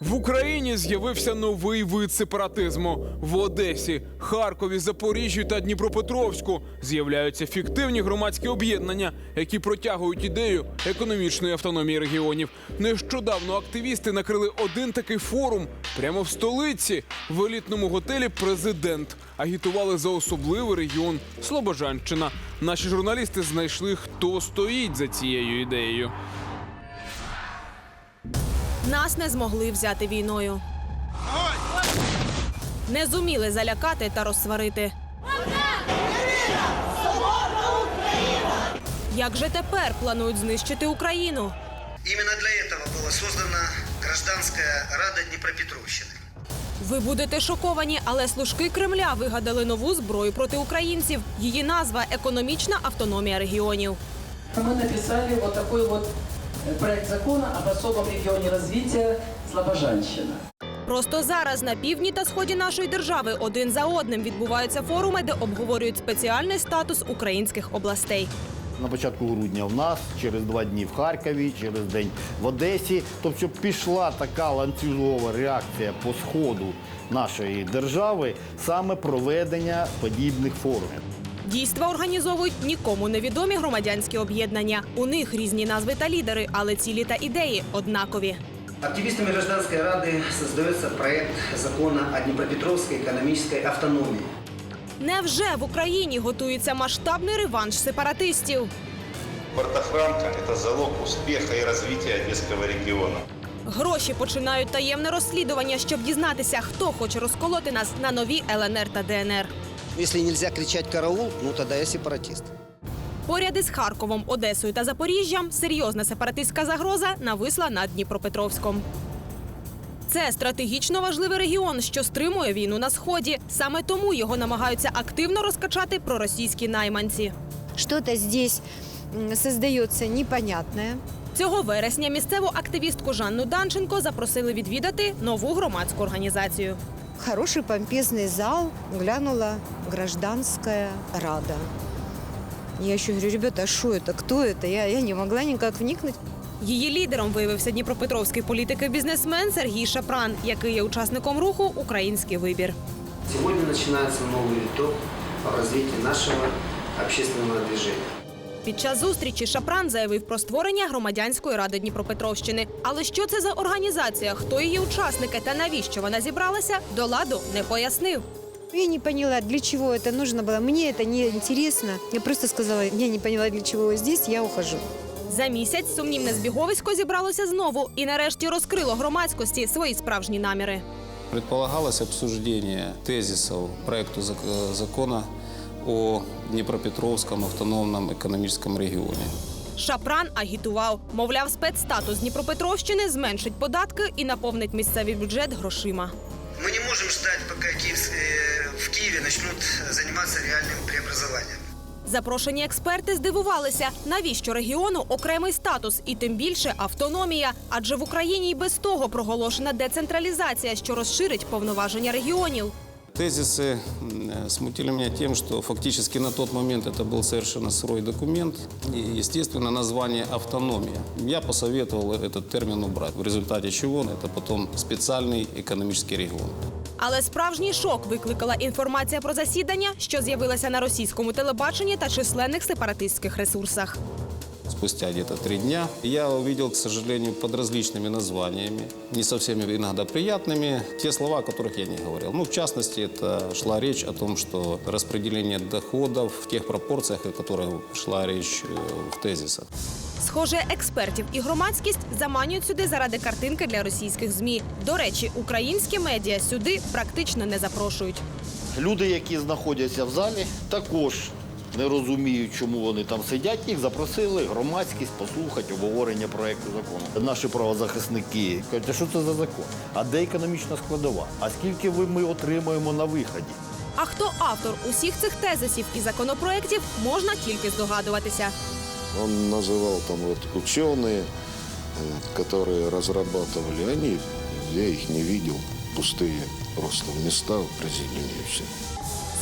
В Україні з'явився новий вид сепаратизму. В Одесі, Харкові, Запоріжжі та Дніпропетровську з'являються фіктивні громадські об'єднання, які протягують ідею економічної автономії регіонів. Нещодавно активісти накрили один такий форум прямо в столиці в елітному готелі Президент. Агітували за особливий регіон Слобожанщина. Наші журналісти знайшли, хто стоїть за цією ідеєю. Нас не змогли взяти війною. Не зуміли залякати та розсварити. Як же тепер планують знищити Україну? Именно для этого была создана Гражданская Рада Днепропетровщины. Ви будете шоковані, але служки Кремля вигадали нову зброю проти українців. Її назва економічна автономія регіонів. Мы написали вот такой вот э, проект закона об особом регионе развития Слобожанщина. Просто зараз на півдні та сході нашої держави один за одним відбуваються форуми, де обговорюють спеціальний статус українських областей. На початку грудня в нас, через два дні в Харкові, через день в Одесі. Тобто пішла така ланцюгова реакція по сходу нашої держави саме проведення подібних форумів. Дійства організовують нікому невідомі громадянські об'єднання. У них різні назви та лідери, але цілі та ідеї однакові. Активистами Гражданской Рады создается проект закона о Днепропетровской экономической автономии. Невже в Україні готується масштабний реванш сепаратистів? Партохранка – это залог успеха и развития Одесского региона. Гроші починають таємне розслідування, щоб дізнатися, хто хоче розколоти нас на нові ЛНР та ДНР. Если нельзя кричать «караул», ну тогда я сепаратист. Поряд із Харковом, Одесою та Запоріжжям серйозна сепаратистська загроза нависла над Дніпропетровськом. Це стратегічно важливий регіон, що стримує війну на сході. Саме тому його намагаються активно розкачати проросійські найманці. Что-то здесь м, создается. Цього вересня місцеву активістку Жанну Данченко запросили відвідати нову громадську організацію. Хороший помпезный зал, глянула гражданская рада. Я еще говорю, ребята, а что это, кто это? Я, я не могла никак вникнуть. Її лідером виявився дніпропетровський політик і бізнесмен Сергій Шапран, який є учасником руху Український вибір. Сегодня начинается новый виток в развитии нашего общественного движения. Під час зустрічі Шапран заявив про створення громадянської ради Дніпропетровщини. Але що це за організація, хто її учасники та навіщо вона зібралася, до ладу не пояснив. Я не поняла, для чего это нужно было. Мне это не интересно. Я просто сказала, я не поняла, для чего вы здесь, я ухожу. За місяць сумнівне збіговисько зібралося знову і нарешті розкрило громадськості свої справжні наміри. Предполагалось обсуждение тезисов проекту зак- э, закона о Днепропетровском автономном экономическом регионе. Шапран агітував, мовляв, спецстатус Дніпропетровщини зменшить податки і наповнить місцевий бюджет грошима. Мы не можем ждать, пока Киев- э, в Киеве начнут заниматься реальным преобразованием. Запрошені експерти здивувалися, навіщо регіону окремий статус і тим більше автономія. Адже в Україні й без того проголошена децентралізація, що розширить повноваження регіонів. Тезисы м, э, смутили меня тем, что фактически на тот момент это был совершенно сырой документ и, естественно, название «автономия». Я посоветовал этот термин убрать, в результате чего это потом специальный экономический регион. Але справжній шок викликала інформація про засідання, що з'явилася на російському телебаченні та численних сепаратистських ресурсах. Спустя где-то три дня я увидел, к сожалению, под различными названиями, не совсем иногда приятными, те слова, о которых я не говорил. Ну, в частности, это шла речь о том, что распределение доходов в тех пропорциях, о которых шла речь э, в тезисах. Схоже, експертів і громадськість заманюють сюди заради картинки для російських змі. До речі, українські медіа сюди практично не запрошують. Люди, які знаходяться в залі, також не розуміють, чому вони там сидять. Їх запросили громадськість послухати обговорення проекту закону. Наші правозахисники кажуть, а що це за закон? А де економічна складова? А скільки ви ми отримаємо на виході? А хто автор усіх цих тезисів і законопроєктів, можна тільки здогадуватися. Он называл там вот ученые, э, которые разрабатывали, они, я их не видел, пустые просто места в президиуме и все.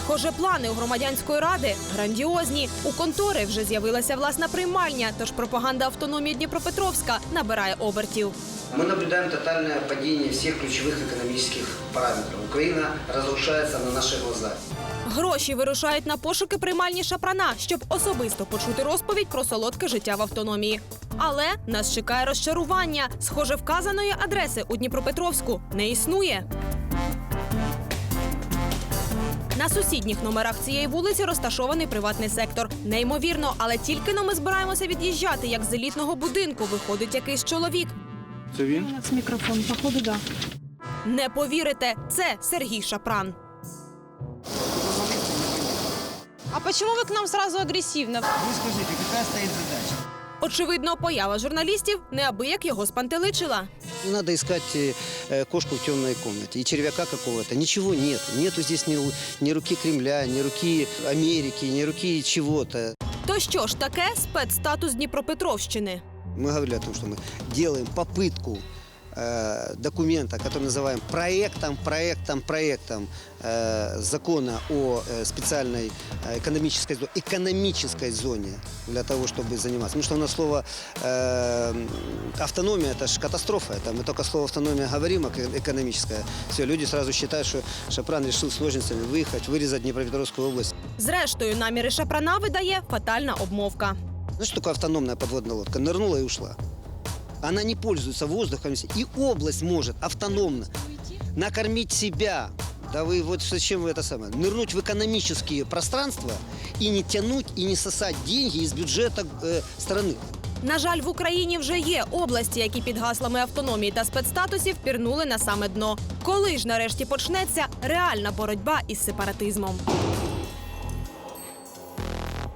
Схоже, плани у громадянської ради грандіозні. У контори вже з'явилася власна приймальня, тож пропаганда автономії Дніпропетровська набирає обертів. Мы наблюдаем тотальное падение всех ключевых экономических параметров. Украина разрушается на наших глазах. Гроші вирушають на пошуки приймальні Шапрана, щоб особисто почути розповідь про солодке життя в автономії. Але нас чекає розчарування. Схоже, вказаної адреси у Дніпропетровську не існує. На сусідніх номерах цієї вулиці розташований приватний сектор. Неймовірно, але тільки но ми збираємося від'їжджати, як з елітного будинку виходить якийсь чоловік. Це він? микрофон, походу, да. Не повірите, це Сергій Шапран. А почему вы к нам сразу агрессивно? Вы скажите, какая стоит задача? Очевидно, поява журналістів неабияк його спантеличила. Не надо искать э, э, кошку в темной комнате и червяка какого-то. Ничего нет. Нету здесь ни, ру- ни руки Кремля, ни руки Америки, ни руки чего-то. То що ж таке спецстатус Дніпропетровщини? Мы говорили о том, что мы делаем попытку э, документа, который называем проектом, проектом, проектом э, закона о э, специальной э, экономической, зо- экономической зоне для того, чтобы заниматься. Потому что у нас слово э, автономия – это же катастрофа. Это мы только слово автономия говорим, а эко- экономическая. Все, люди сразу считают, что Шапран решил с ножницами выехать, вырезать Днепропетровскую область. Зрештою, наміри Шапрана видає фатальна обмовка. Знаешь, что такое автономная подводная лодка? Нырнула и ушла. Она не пользуется воздухом. И область может автономно накормить себя. Да вы вот зачем вы это самое? Нырнуть в экономические пространства и не тянуть, и не сосать деньги из бюджета э, страны. На жаль, в Україні вже є області, які під гаслами автономії та спецстатусів пірнули на саме дно. Коли ж нарешті почнеться реальна боротьба із сепаратизмом?